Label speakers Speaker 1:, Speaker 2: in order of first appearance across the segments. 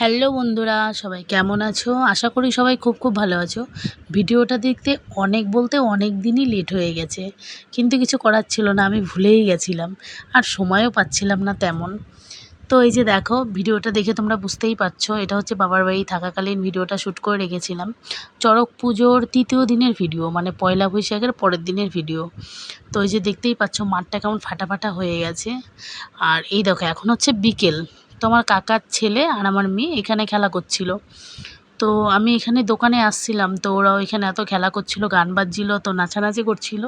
Speaker 1: Hello বন্ধুরা, সবাই কেমন আছো? আশা করি সবাই খুব খুব ভালো আছো। ভিডিওটা দেখতে অনেক বলতে অনেক দিনই লেট হয়ে গেছে, কিন্তু কিছু করার ছিল না, আমি ভুলেই গেছিলাম। আর সময়ও পাচ্ছিলাম না তেমন। তো এই যে দেখো, ভিডিওটা দেখে তোমরা বুঝতেই পারছ, এটা হচ্ছে বাবার বাড়ি থাকাকালীন ভিডিওটা শ্যুট করে রেখেছিলাম। চড়ক পুজোর তৃতীয় দিনের ভিডিও মানে পয়লা বৈশাখের পরের দিনের ভিডিও। তো এই যে দেখতেই পাচ্ছ, মাঠটা কেমন ফাটা ফাটা হয়ে গেছে। আর এই দেখো, এখন হচ্ছে বিকেল। তো আমার কাকার ছেলে আর আমার মেয়ে এখানে খেলা করছিল। তো আমি এখানে দোকানে আসছিলাম, তো ওরাও এখানে এত খেলা করছিল, গান বাজছিল, তো নাচানাচি করছিল।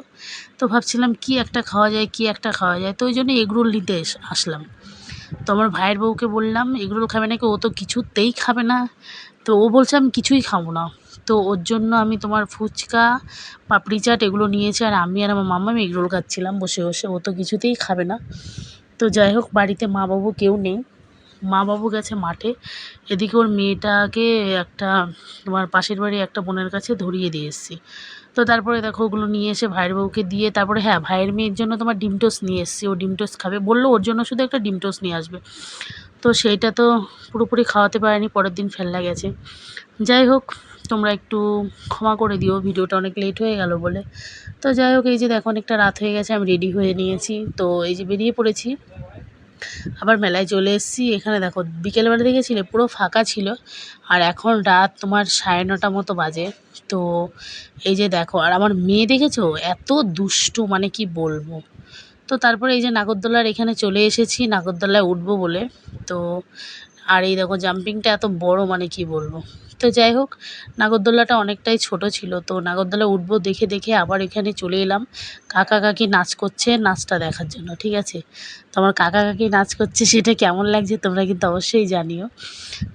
Speaker 1: তো ভাবছিলাম কি একটা খাওয়া যায়, কি একটা খাওয়া যায়, তো ওই জন্য এগরোল নিতে আসলাম। তো আমার ভাইয়ের বউকে বললাম, এগরোল খাবে নাকি? ও তো কিছুতেই খাবে না। তো ও বলছে, আমি কিছুই খাব না। তো ওর জন্য আমি তোমার ফুচকা, পাপড়ি চাট এগুলো নিয়েছি, আর আমি আর আমার মাম্মা আমি এগরোল খাচ্ছিলাম বসে বসে, ও তো কিছুতেই খাবে না। তো যাই হোক, বাড়িতে মা বাবু কেউ নেই। মা বাবু গেছে মাঠে। এদিকে ওর মেয়েটাকে একটা তোমার পাশের বাড়ি একটা বোনের কাছে ধরিয়ে দিয়ে এসেছি। তো তারপরে দেখো ওগুলো নিয়ে এসে ভাইয়ের বউকে দিয়ে তারপরে হ্যাঁ ভাইয়ের মেয়ের জন্য তোমার ডিম টোস্ট নিয়ে এসেছি। ও ডিম খাবে। বলল ওর জন্য শুধু একটা ডিম টোস্ট নিয়ে আসবে। তো সেইটা তো পুরোপুরি খাওয়াতে পারেনি, পরের দিন ফেললা গেছে। যাই হোক, তোমরা একটু ক্ষমা করে দিও, ভিডিওটা অনেক লেট হয়ে গেল বলে। তো যাই হোক, এই যে দেখো অনেকটা রাত হয়ে গেছে, আমি রেডি হয়ে নিয়েছি। তো এই যে বেরিয়ে পড়েছি। আবার মেলায় চলে এসেছি। এখানে দেখো, বিকেলবেলা দেখেছিলে পুরো ফাঁকা ছিল। আর এখন রাত তোমার সাড়ে নটা মতো বাজে। তো এই যে দেখো, আর আমার মেয়ে দেখেছ? এত দুষ্টু মানে কি বলব? তো তারপরে এই যে নাগরদোলার এখানে চলে এসেছি, নাগরদোলায় উঠবো বলে। তো আর এই দেখো জাম্পিংটা এত বড় মানে কি বলব? তো যাই হোক নাগরদোলাটা অনেকটাই ছোট ছিল, তো নাগরদোলা উঠবো দেখে দেখে আবার এখানে চলে এলাম। কাকা কাকি নাচ করছে নাচটা দেখার জন্য, ঠিক আছে? তো আমার কাকা কাকি নাচ করছে, সেটা কেমন লাগছে তোমরা কিন্তু অবশ্যই জানিও।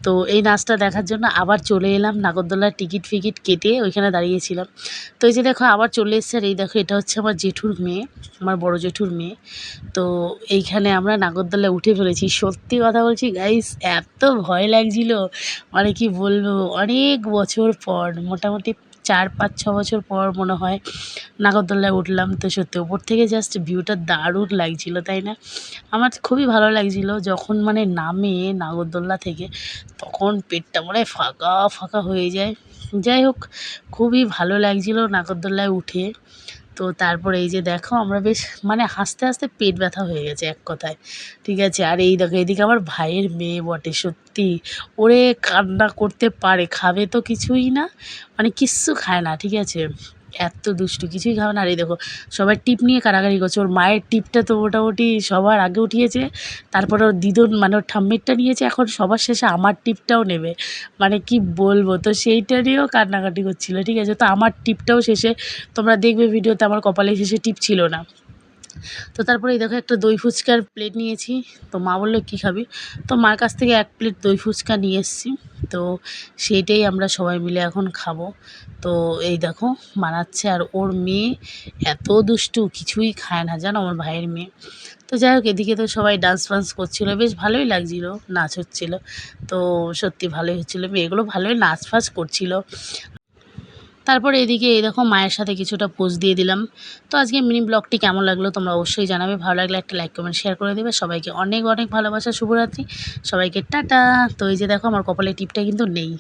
Speaker 1: তো এই নাচটা দেখার জন্য আবার চলে এলাম নাগরদোলার টিকিট ফিকিট কেটে ওইখানে দাঁড়িয়েছিলাম। তো এই যে দেখো আবার চলে এসছে আর এই দেখো এটা হচ্ছে আমার জেঠুর মেয়ে, আমার বড় জেঠুর মেয়ে। তো এইখানে আমরা নাগরদোলায় উঠে ফেলেছি। সত্যি কথা বলছি গাইস এত ভয় লাগছিল। মানে কি বলব, অনেক বছর পর, মোটামুটি চার, পাঁচ, ছ বছর পর মনে হয় নাগরদোলায় উঠলাম। তো সত্যি, ওপর থেকে জাস্ট ভিউটা দারুণ লাগছিল, তাই না? আমার খুবই ভালো লাগছিল, যখন মানে নামে নাগরদোল্লা থেকে, তখন পেটটা মনে হয় ফাঁকা ফাঁকা হয়ে যায়। যাই হোক, খুবই ভালো লাগছিল নাগরদোল্লায় উঠে। তো তারপর এই যে দেখো, আমরা বেশ মানে হাসতে হাসতে পেট ব্যথা হয়ে গেছে এক কথায়। ঠিক আছে? আর এই দেখো, এদিকে আমার ভাইয়ের মেয়ে বটে, সত্যি। ওরে কান্না করতে পারে, খাবে তো কিছুই না। মানে কিচ্ছু খায় না, ঠিক আছে? এত দুষ্টু, কিছুই খাবে না। আর এই দেখো, সবাই টিপ নিয়ে কারাগারি করছে। ওর মায়ের টিপটা তো মোটামুটি সবার আগে উঠিয়েছে। তারপরে ওর দিদুর মানে ওর ঠাম্মিরটা নিয়েছে। এখন সবার শেষে আমার টিপটাও নেবে। মানে কি বলব? তো সেইটা নিয়েও কান্নাকাটি করছিল, ঠিক আছে? তো আমার টিপটাও শেষে তোমরা দেখবে ভিডিওতে, আমার কপালে শেষে টিপ ছিল না। তো তারপরে এই দেখো একটা দই ফুচকার প্লেট নিয়েছি। তো মা বলল, কী খাবি? তো মার কাছ থেকে এক প্লেট দই ফুচকা নিয়ে এসেছি। তো সেইটাই আমরা সবাই মিলে এখন খাব। তো এই দেখো বানাচ্ছে আর ওর মেয়ে এত দুষ্টু, কিছুই খায় না, জানো, আমার ভাইয়ের মেয়ে। তো যাই হোক, এদিকে তো সবাই ডান্স ফান্স করছিল। বেশ ভালোই লাগছিল, নাচ হচ্ছিল। তো সত্যি ভালোই হচ্ছিল। মেয়েগুলো ভালোই নাচ ফাচ করছিল। তারপর এদিকে এই দেখো মায়ের সাথে কিছুটা পোজ দিয়ে দিলাম। তো আজকে মিনি ব্লগটি কেমন লাগল তোমরা অবশ্যই জানাবে। ভালো লাগলে একটা লাইক কমেন্ট শেয়ার করে দেবে। সবাইকে অনেক অনেক ভালোবাসা। শুভরাত্রি। সবাইকে টাটা। তো এই যে দেখো আমার কপালে টিপটা কিন্তু নেই।